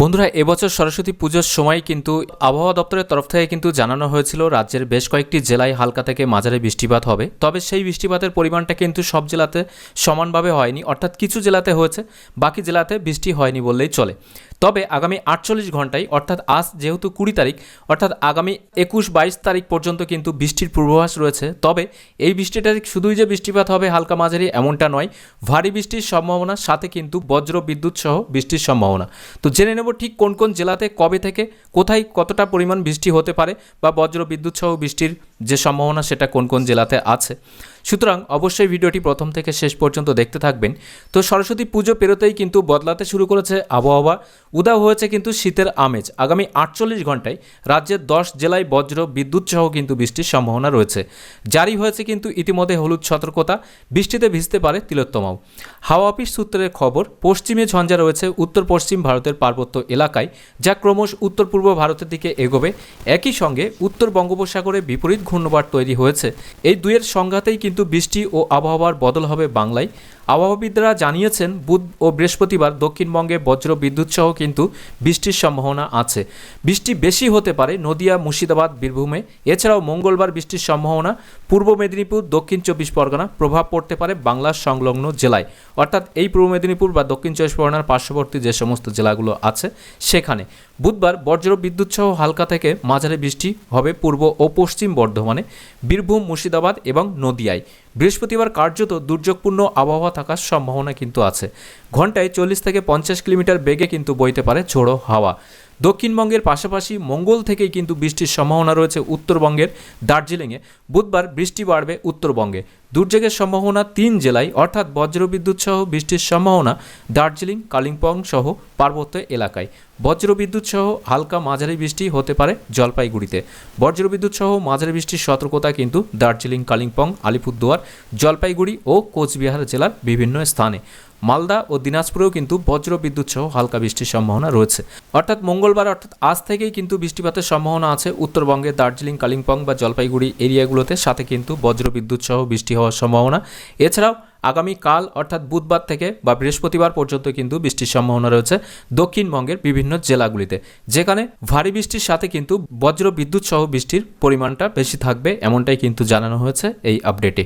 বন্ধুরা, এবছর সরস্বতী পুজোর সময় কিন্তু আবহাওয়া দপ্তরের তরফ থেকে কিন্তু জানানো হয়েছিল, রাজ্যের বেশ কয়েকটি জেলায় হালকা থেকে মাঝারি বৃষ্টিপাত হবে। তবে সেই বৃষ্টিপাতের পরিমাণটা কিন্তু সব জেলাতে সমানভাবে হয়নি, অর্থাৎ কিছু জেলাতে হয়েছে, বাকি জেলাতে বৃষ্টি হয়নি বললেই চলে। তবে আগামী আটচল্লিশ ঘন্টায়, অর্থাৎ আজ যেহেতু কুড়ি তারিখ, অর্থাৎ আগামী একুশ বাইশ তারিখ পর্যন্ত কিন্তু বৃষ্টির পূর্বাভাস রয়েছে। তবে এই বৃষ্টিটা শুধুই যে বৃষ্টিপাত হবে হালকা মাঝারি এমনটা নয়, ভারী বৃষ্টির সম্ভাবনা, সাথে কিন্তু বজ্র বিদ্যুৎ সহ বৃষ্টির সম্ভাবনা। তো জেনে নেব ঠিক কোন কোন জেলাতে কবে থেকে, কোথায় কতটা পরিমাণ বৃষ্টি হতে পারে বা বজ্র বিদ্যুৎ সহ বৃষ্টির যে সম্ভাবনা সেটা কোন কোন জেলাতে আছে। সুতরাং অবশ্যই ভিডিওটি প্রথম থেকে শেষ পর্যন্ত দেখতে থাকবেন। তো সরস্বতী পুজো পেরোতেই কিন্তু বদলাতে শুরু করেছে আবহাওয়া। উদাও হয়েছে কিন্তু শীতের আমেজ। আগামী আটচল্লিশ ঘন্টায় রাজ্যের দশ জেলায় বজ্র, বিদ্যুৎ সহ কিন্তু বৃষ্টির সম্ভাবনা রয়েছে। জারি হয়েছে কিন্তু ইতিমধ্যে হলুদ সতর্কতা। বৃষ্টিতে ভিজতে পারে তিলোত্তমাও। হাওয়া অফিস সূত্রের খবর, পশ্চিমে ঝঞ্ঝা রয়েছে উত্তর পশ্চিম ভারতের পার্বত্য এলাকায়, যা ক্রমশ উত্তর পূর্ব ভারতের দিকে এগোবে। একই সঙ্গে উত্তর বঙ্গোপসাগরে বিপরীত ঘূর্ণবাট তৈরি হয়েছে। এই দুয়ের সংঘাতেই কিন্তু বৃষ্টি ও আবহাওয়ার বদল হবে বাংলায়। আবহাওয়াবিদরা জানিয়েছেন, বুধ ও বৃহস্পতিবার দক্ষিণবঙ্গে বজ্র বিদ্যুৎ সহ কিন্তু বৃষ্টির সম্ভাবনা আছে। বৃষ্টি বেশি হতে পারে নদিয়া, মুর্শিদাবাদ, বীরভূমে। এছাড়াও মঙ্গলবার বৃষ্টির সম্ভাবনা পূর্ব মেদিনীপুর, দক্ষিণ চব্বিশ পরগনা প্রভাব পড়তে পারে বাংলার সংলগ্ন জেলায়। অর্থাৎ এই পূর্ব মেদিনীপুর বা দক্ষিণ চব্বিশ পরগনার পার্শ্ববর্তী যে সমস্ত জেলাগুলো আছে, সেখানে বুধবার বজ্র বিদ্যুৎ সহ হালকা থেকে মাঝারি বৃষ্টি হবে পূর্ব ও পশ্চিম বর্ধমানে, বীরভূম, মুর্শিদাবাদ এবং নদিয়ায়। বৃহস্পতিবার কার্যত দুর্যোগপূর্ণ আবহাওয়া থাকার সম্ভাবনা কিন্তু আছে। ঘন্টায় চল্লিশ থেকে পঞ্চাশ কিলোমিটার বেগে কিন্তু বইতে পারে ঝোড়ো হাওয়া। দক্ষিণবঙ্গের পাশাপাশি মঙ্গল থেকেই কিন্তু বৃষ্টির সম্ভাবনা রয়েছে উত্তরবঙ্গের দার্জিলিংয়ে। বুধবার বৃষ্টি বাড়বে উত্তরবঙ্গে। দুর্যোগের সম্ভাবনা তিন জেলায়, অর্থাৎ বজ্রবিদ্যুৎ সহ বৃষ্টির সম্ভাবনা দার্জিলিং, কালিম্পং সহ পার্বত্য এলাকায়। বজ্রবিদ্যুৎ সহ হালকা মাঝারি বৃষ্টি হতে পারে জলপাইগুড়িতে। বজ্রবিদ্যুৎ সহ মাঝারি বৃষ্টির সতর্কতা কিন্তু দার্জিলিং, কালিম্পং, আলিপুরদুয়ার, জলপাইগুড়ি ও কোচবিহার জেলার বিভিন্ন স্থানে। মালদা ও দিনাজপুরেও কিন্তু বজ্র বিদ্যুৎ সহ হালকা বৃষ্টির সম্ভাবনা রয়েছে। অর্থাৎ মঙ্গলবার, অর্থাৎ আজ থেকেই কিন্তু বৃষ্টিপাতের সম্ভাবনা আছে। উত্তরবঙ্গে দার্জিলিং, কালিম্পং বা জলপাইগুড়ি এরিয়াগুলোতে সাথে কিন্তু বজ্র বিদ্যুৎ সহ বৃষ্টি হওয়ার সম্ভাবনা। এছাড়াও আগামী কাল, অর্থাৎ বুধবার থেকে বা বৃহস্পতিবার পর্যন্ত কিন্তু বৃষ্টির সম্ভাবনা রয়েছে দক্ষিণবঙ্গের বিভিন্ন জেলাগুলিতে, যেখানে ভারী বৃষ্টির সাথে কিন্তু বজ্র বিদ্যুৎ সহ বৃষ্টির পরিমাণটা বেশি থাকবে এমনটাই কিন্তু জানানো হয়েছে এই আপডেটে